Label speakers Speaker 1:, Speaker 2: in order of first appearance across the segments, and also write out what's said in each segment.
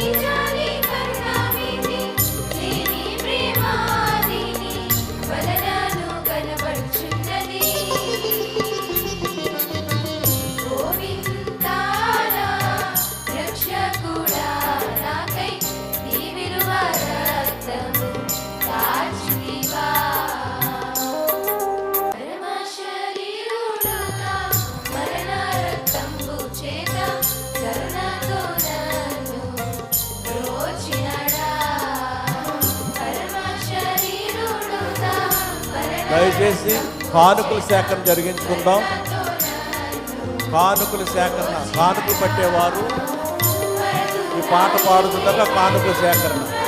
Speaker 1: You. దయచేసి కానుకల సేకరణ జరిగించుకుందాం. కానుకల సేకరణ కానుకలు పట్టేవారు. ఈ పాట పాడుతుండగా కానుకల సేకరణ.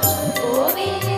Speaker 2: Oh, baby.